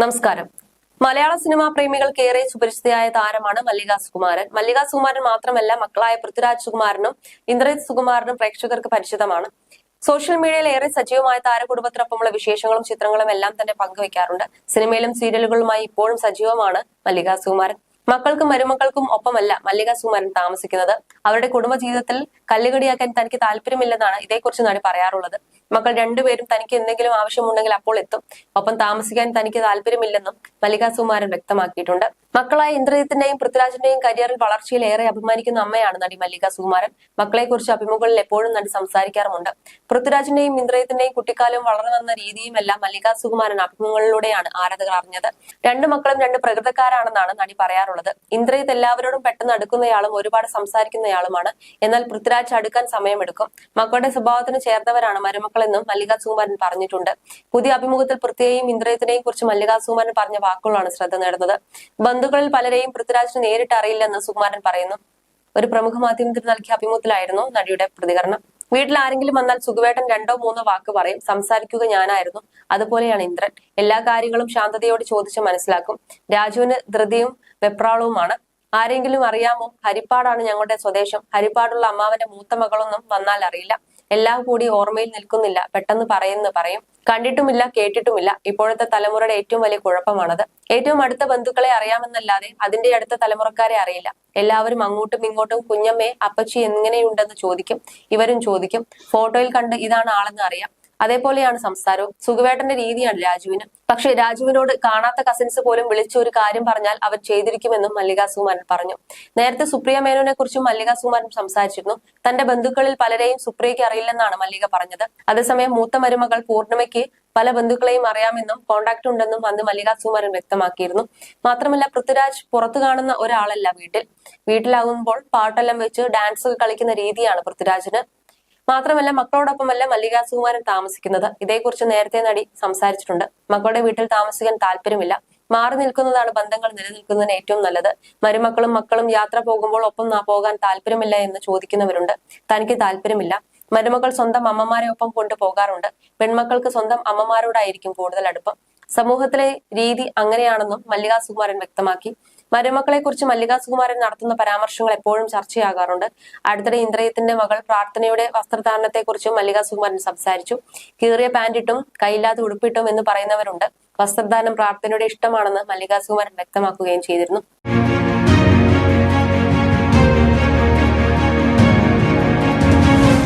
നമസ്കാരം. മലയാള സിനിമാ പ്രേമികൾക്ക് ഏറെ സുപരിചിതയായ താരമാണ് മല്ലിക സുകുമാരൻ. മല്ലിക സുകുമാരൻ മാത്രമല്ല മക്കളായ പൃഥ്വിരാജ് സുകുമാരനും ഇന്ദ്രജിത് സുകുമാരനും പ്രേക്ഷകർക്ക് പരിചിതമാണ്. സോഷ്യൽ മീഡിയയിൽ ഏറെ സജീവമായ താരകുടുംബത്തിനൊപ്പമുള്ള വിശേഷങ്ങളും ചിത്രങ്ങളും എല്ലാം തന്നെ പങ്കുവെക്കാറുണ്ട് സിനിമയിലും സീരിയലുകളുമായി ഇപ്പോഴും സജീവമാണ് മല്ലിക സുകുമാരൻ. മക്കൾക്കും മരുമക്കൾക്കും ഒപ്പമല്ല മല്ലിക സുകുമാരൻ താമസിക്കുന്നത്. അവരുടെ കുടുംബ ജീവിതത്തിൽ കല്ലുകടിയാക്കാൻ തനിക്ക് താല്പര്യമില്ലെന്നാണ് ഇതേക്കുറിച്ച് നടി പറയാറുള്ളത്. മക്കൾ രണ്ടുപേരും തനിക്ക് എന്തെങ്കിലും ആവശ്യമുണ്ടെങ്കിൽ അപ്പോൾ എത്തും. ഒപ്പം താമസിക്കാൻ തനിക്ക് താല്പര്യമില്ലെന്നും മല്ലിക സുകുമാരൻ വ്യക്തമാക്കിയിട്ടുണ്ട്. മക്കളായ ഇന്ദ്രജിത്തിന്റെയും പൃഥ്വിരാജിന്റെയും കരിയറിൽ വളർച്ചയിൽ ഏറെ അഭിമാനിക്കുന്ന അമ്മയാണ് നടി മല്ലിക സുകുമാരൻ. മക്കളെക്കുറിച്ച് അഭിമുഖങ്ങളിൽ എപ്പോഴും നടി സംസാരിക്കാറുമുണ്ട്. പൃഥ്വിരാജിന്റെയും ഇന്ദ്രജിത്തിന്റെയും കുട്ടിക്കാലം വളർന്നു വന്ന മല്ലിക സുകുമാരൻ അഭിമുഖങ്ങളിലൂടെയാണ് ആരാധകർ അറിഞ്ഞത്. രണ്ടു മക്കളും രണ്ട് പ്രകൃതക്കാരാണെന്നാണ് നടി പറയാറുള്ളത്. ഇന്ദ്രജിത്ത് എല്ലാവരോടും പെട്ടെന്ന് അടുക്കുന്നയാളും ഒരുപാട് സംസാരിക്കുന്നയാളുമാണ്. എന്നാൽ പൃഥ്വിരാജ് അടുക്കാൻ സമയമെടുക്കും. മക്കളുടെ സ്വഭാവത്തിന് ചേർന്നവരാണ് മരുമക്കളെന്നും മല്ലിക സുകുമാരൻ പറഞ്ഞിട്ടുണ്ട്. പുതിയ അഭിമുഖത്തിൽ പൃഥ്വിയെയും ഇന്ദ്രജിത്തിനെയും കുറിച്ച് മല്ലിക സുകുമാരൻ പറഞ്ഞ വാക്കുകളാണ് ശ്രദ്ധ നേടുന്നത്. ബന്ധുക്കളിൽ പലരെയും പൃഥ്വിരാജിന് നേരിട്ട് അറിയില്ലെന്ന് സുകുമാരൻ പറയുന്നു. ഒരു പ്രമുഖ മാധ്യമത്തിന് നൽകിയ അഭിമുഖത്തിലായിരുന്നു നടിയുടെ പ്രതികരണം. വീട്ടിൽ ആരെങ്കിലും വന്നാൽ സുഖവേട്ടൻ രണ്ടോ മൂന്നോ വാക്ക് പറയും. സംസാരിക്കുക ഞാനായിരുന്നു. അതുപോലെയാണ് ഇന്ദ്രൻ. എല്ലാ കാര്യങ്ങളും ശാന്തതയോട് ചോദിച്ച് മനസ്സിലാക്കും. രാജുവിന് ധൃതിയും വെപ്രാളവുമാണ്. ആരെങ്കിലും അറിയാമോ? ഹരിപ്പാടാണ് ഞങ്ങളുടെ സ്വദേശം. ഹരിപ്പാടുള്ള അമ്മാവന്റെ മൂത്ത മകളൊന്നും വന്നാൽ അറിയില്ല. എല്ലാം കൂടി ഓർമ്മയിൽ നിൽക്കുന്നില്ല. പെട്ടെന്ന് പറയുന്നു പറയും. കണ്ടിട്ടുമില്ല കേട്ടിട്ടുമില്ല. ഇപ്പോഴത്തെ തലമുറയുടെ ഏറ്റവും വലിയ കുഴപ്പമാണത്. ഏറ്റവും അടുത്ത ബന്ധുക്കളെ അറിയാമെന്നല്ലാതെ അതിന്റെ അടുത്ത തലമുറക്കാരെ അറിയില്ല. എല്ലാവരും അങ്ങോട്ടും ഇങ്ങോട്ടും കുഞ്ഞമ്മേ അപ്പച്ചി എങ്ങനെയുണ്ടെന്ന് ചോദിക്കും. ഇവരും ചോദിക്കും. ഫോട്ടോയിൽ കണ്ട് ഇതാണ് ആളെന്ന് അറിയാം. അതേപോലെയാണ് സംസാരവും. സുഖവേട്ടന്റെ രീതിയാണ് രാജുവിന്. പക്ഷെ രാജുവിനോട് കാണാത്ത കസിൻസ് പോലും വിളിച്ച ഒരു കാര്യം പറഞ്ഞാൽ അവർ ചെയ്തിരിക്കുമെന്നും മല്ലിക സുകുമാരൻ പറഞ്ഞു. നേരത്തെ സുപ്രിയ മേനോനെ കുറിച്ചും മല്ലിക സുകുമാരൻ സംസാരിച്ചിരുന്നു. തന്റെ ബന്ധുക്കളിൽ പലരെയും സുപ്രിയയ്ക്ക് അറിയില്ലെന്നാണ് മല്ലിക പറഞ്ഞത്. അതേസമയം മൂത്ത മരുമകൾ പൂർണിമയ്ക്ക് പല ബന്ധുക്കളെയും അറിയാമെന്നും കോണ്ടാക്ട് ഉണ്ടെന്നും അന്ന് മല്ലിക സുകുമാരൻ വ്യക്തമാക്കിയിരുന്നു. മാത്രമല്ല പൃഥ്വിരാജ് പുറത്തു കാണുന്ന ഒരാളല്ല വീട്ടിൽ. വീട്ടിലാകുമ്പോൾ പാട്ടെല്ലാം വെച്ച് ഡാൻസ് കളിക്കുന്ന രീതിയാണ് പൃഥ്വിരാജിന്. മാത്രമല്ല മക്കളോടൊപ്പമല്ല മല്ലിക സുകുമാരൻ താമസിക്കുന്നത്. ഇതേക്കുറിച്ച് നേരത്തെ നടി സംസാരിച്ചിട്ടുണ്ട്. മക്കളുടെ വീട്ടിൽ താമസിക്കാൻ താല്പര്യമില്ല. മാറി നിൽക്കുന്നതാണ് ബന്ധങ്ങൾ നിലനിൽക്കുന്നതിന് ഏറ്റവും നല്ലത്. മരുമക്കളും മക്കളും യാത്ര പോകുമ്പോൾ ഒപ്പം പോകാൻ താല്പര്യമില്ല എന്ന് ചോദിക്കുന്നവരുണ്ട്. തനിക്ക് താല്പര്യമില്ല. മരുമക്കൾ സ്വന്തം അമ്മമാരെ ഒപ്പം കൊണ്ടുപോകാറുണ്ട്. പെൺമക്കൾക്ക് സ്വന്തം അമ്മമാരോടായിരിക്കും കൂടുതൽ അടുപ്പം. സമൂഹത്തിലെ രീതി അങ്ങനെയാണെന്നും മല്ലിക സുകുമാരൻ വ്യക്തമാക്കി. മരുമക്കളെ കുറിച്ച് മല്ലിക സുകുമാരൻ നടത്തുന്ന പരാമർശങ്ങൾ എപ്പോഴും ചർച്ചയാകാറുണ്ട്. അടുത്തിടെ ഇന്ദ്രയത്തിന്റെ മകൾ പ്രാർത്ഥനയുടെ വസ്ത്രധാരണത്തെ കുറിച്ചും മല്ലിക സുകുമാരൻ സംസാരിച്ചു. കീറിയ പാന്റിട്ടും കൈയില്ലാതെ ഉടുപ്പിട്ടും എന്ന് പറയുന്നവരുണ്ട്. വസ്ത്രദാനം പ്രാർത്ഥനയുടെ ഇഷ്ടമാണെന്ന് മല്ലിക സുകുമാരൻ വ്യക്തമാക്കുകയും ചെയ്തിരുന്നു.